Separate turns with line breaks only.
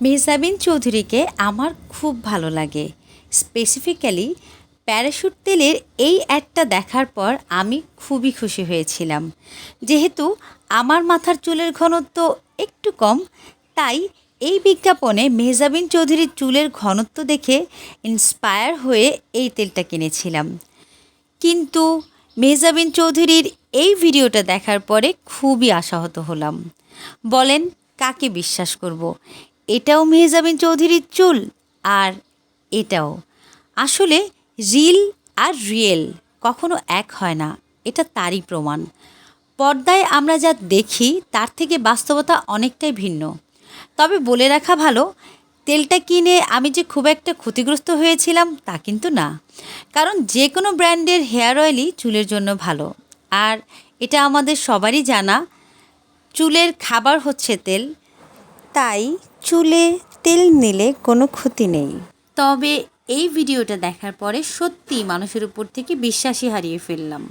মেহজাবিন চৌধুরীকে আমার খুব ভালো লাগে। স্পেসিফিক্যালি প্যারাশুট তেলের এই অ্যাডটা দেখার পর আমি খুবই খুশি হয়েছিলাম। যেহেতু আমার মাথার চুলের ঘনত্ব একটু কম, তাই এই বিজ্ঞাপনে মেহজাবিন চৌধুরীর চুলের ঘনত্ব দেখে ইন্সপায়ার হয়ে এই তেলটা কিনেছিলাম। কিন্তু মেহজাবিন চৌধুরীর এই ভিডিওটা দেখার পরে খুবই আশাহত হলাম। বলেন, কাকে বিশ্বাস করব। এটাও মেহজাবিন চৌধুরীর চুল আর এটাও। আসলে রিল আর রিয়েল কখনো এক হয় না, এটা তারই প্রমাণ। পর্দায় আমরা যা দেখি, তার থেকে বাস্তবতা অনেকটাই ভিন্ন। তবে বলে রাখা ভালো, তেলটা কিনে আমি যে খুব একটা ক্ষতিগ্রস্ত হয়েছিলাম, তা কিন্তু না। কারণ যে কোনো ব্র্যান্ডের হেয়ার অয়েলই চুলের জন্য ভালো। আর এটা আমাদের সবারই জানা, চুলের খাবার হচ্ছে তেল তাই চুলে তেল নিলে কোনো ক্ষতি নেই। তবে এই ভিডিওটা দেখার পরে সত্যি মানুষের উপর থেকে বিশ্বাসই হারিয়ে ফেললাম।